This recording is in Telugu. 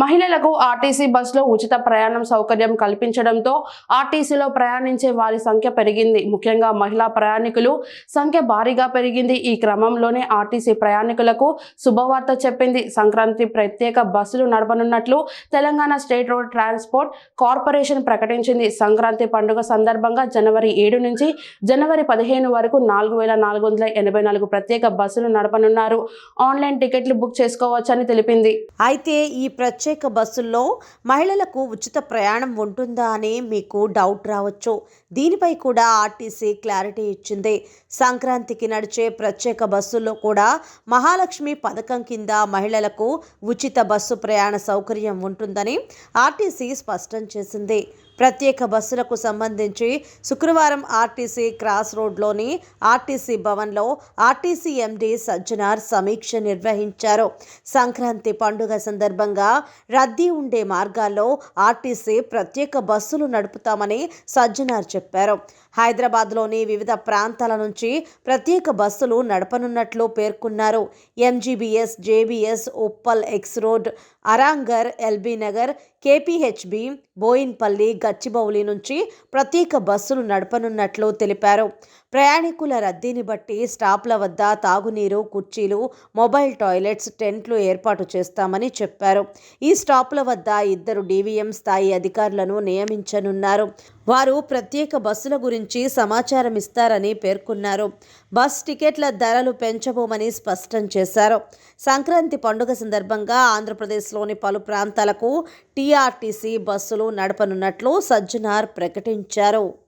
మహిళలకు ఆర్టీసీ బస్సులో ఉచిత ప్రయాణం సౌకర్యం కల్పించడంతో ఆర్టీసీలో ప్రయాణించే వారి సంఖ్య పెరిగింది. ముఖ్యంగా మహిళా ప్రయాణికులు సంఖ్య భారీగా పెరిగింది. ఈ క్రమంలోనే ఆర్టీసీ ప్రయాణికులకు శుభవార్త చెప్పింది. సంక్రాంతి ప్రత్యేక బస్సులు నడపనున్నట్లు Telangana state road transport corporation ప్రకటించింది. సంక్రాంతి పండుగ సందర్భంగా జనవరి ఏడు నుంచి జనవరి పదిహేను వరకు నాలుగు వేల నాలుగు వందల ఎనభై నాలుగు ప్రత్యేక బస్సులు నడపనున్నారు. ఆన్లైన్ టికెట్లు బుక్ చేసుకోవచ్చని తెలిపింది. అయితే ఈ ప్రత్యేక ప్రత్యేక బస్సుల్లో మహిళలకు ఉచిత ప్రయాణం ఉంటుందా అని మీకు డౌట్ రావచ్చు. దీనిపై కూడా ఆర్టీసీ క్లారిటీ ఇచ్చింది. సంక్రాంతికి నడిచే ప్రత్యేక బస్సుల్లో కూడా మహాలక్ష్మి పథకం కింద మహిళలకు ఉచిత బస్సు ప్రయాణ సౌకర్యం ఉంటుందని ఆర్టీసీ స్పష్టం చేసింది. ప్రత్యేక బస్సులకు సంబంధించి శుక్రవారం ఆర్టీసీ క్రాస్ రోడ్లోని ఆర్టీసీ భవన్లో ఆర్టీసీ ఎండీ సజ్జనార్ సమీక్ష నిర్వహించారు. సంక్రాంతి పండుగ సందర్భంగా రద్దీ ఉండే మార్గాల్లో ఆర్టీసీ ప్రత్యేక బస్సులు నడుపుతామని సజ్జనార్ చెప్పారు. హైదరాబాద్లోని వివిధ ప్రాంతాల నుంచి ప్రత్యేక బస్సులు నడపనున్నట్లు పేర్కొన్నారు. MGBS JBS Uppal X road Aramghar LB Nagar KPHB Boinpally Gachibowli నుంచి ప్రత్యేక బస్సులు నడపనున్నట్లు తెలిపారు. ప్రయాణికుల రద్దీని బట్టి స్టాప్ల వద్ద తాగునీరు కుర్చీలు మొబైల్ టాయిలెట్స్ టెంట్లు ఏర్పాటు చేస్తామని చెప్పారు. ఈ స్టాప్ల వద్ద ఇద్దరు డీవీఎం స్థాయి అధికారులను నియమించనున్నారు. వారు ప్రత్యేక బస్సుల గురించి సమాచారం ఇస్తారని పేర్కొన్నారు. బస్ టికెట్ల ధరలు పెంచబోమని స్పష్టం చేశారు. సంక్రాంతి పండుగ సందర్భంగా ఆంధ్రప్రదేశ్లోని పలు ప్రాంతాలకు టీఆర్టీసీ బస్సులు నడపనున్నట్లు సజ్జనార్ ప్రకటించారు.